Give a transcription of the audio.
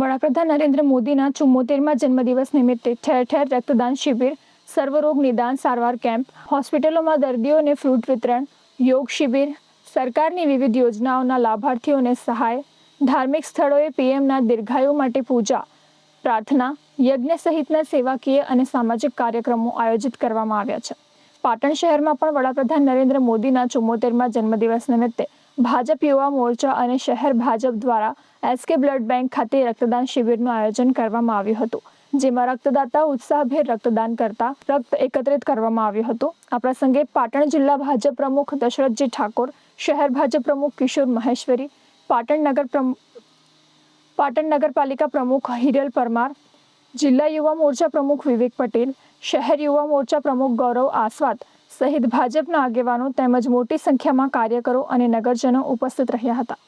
વડાપ્રધાન નરેન્દ્ર મોદીના ચુમ્મોતેરમાં જન્મદિવસ નિમિત્તે ઠેર ઠેર રક્તદાન શિબિર, સર્વરોગ નિદાન સારવાર કેમ્પ, હોસ્પિટલોમાં દર્દીઓને ફ્રૂટ વિતરણ, યોગ શિબિર, સરકારની વિવિધ યોજનાઓના લાભાર્થીઓને સહાય, ધાર્મિક સ્થળોએ પીએમના દીર્ઘાયુ માટે પૂજા, પ્રાર્થના, યજ્ઞ સહિતના સેવાકીય અને સામાજિક કાર્યક્રમો આયોજિત કરવામાં આવ્યા છે. પાટણ શહેરમાં પણ વડાપ્રધાન નરેન્દ્ર મોદીના ચુમ્મોતેરમાં જન્મદિવસ નિમિત્તે ભાજપ યુવા મોરચા અને શહેર ભાજપ દ્વારા એસકે બ્લડ બેંક ખાતે રક્તદાન શિબિરનું આયોજન કરવામાં આવ્યું હતું, જેમાં રક્તદાતા ઉત્સાહભેર રક્તદાન કરતા રક્ત એકત્રિત કરવામાં આવ્યું હતું. આ પ્રસંગે પાટણ જિલ્લા ભાજપ પ્રમુખ દશરથજી ઠાકોર, શહેર ભાજપ પ્રમુખ કિશોર મહેશ્વરી, પાટણ નગર પાટણ નગરપાલિકા પ્રમુખ હિરલ પરમાર, જિલ્લા યુવા મોરચા પ્રમુખ વિવેક પટેલ, શહેર યુવા મોરચા પ્રમુખ ગૌરવ આસ્વાદ સહિત ભાજપના આગેવાનો તેમજ મોટી સંખ્યામાં કાર્યકરો અને નગરજનો ઉપસ્થિત રહ્યા હતા.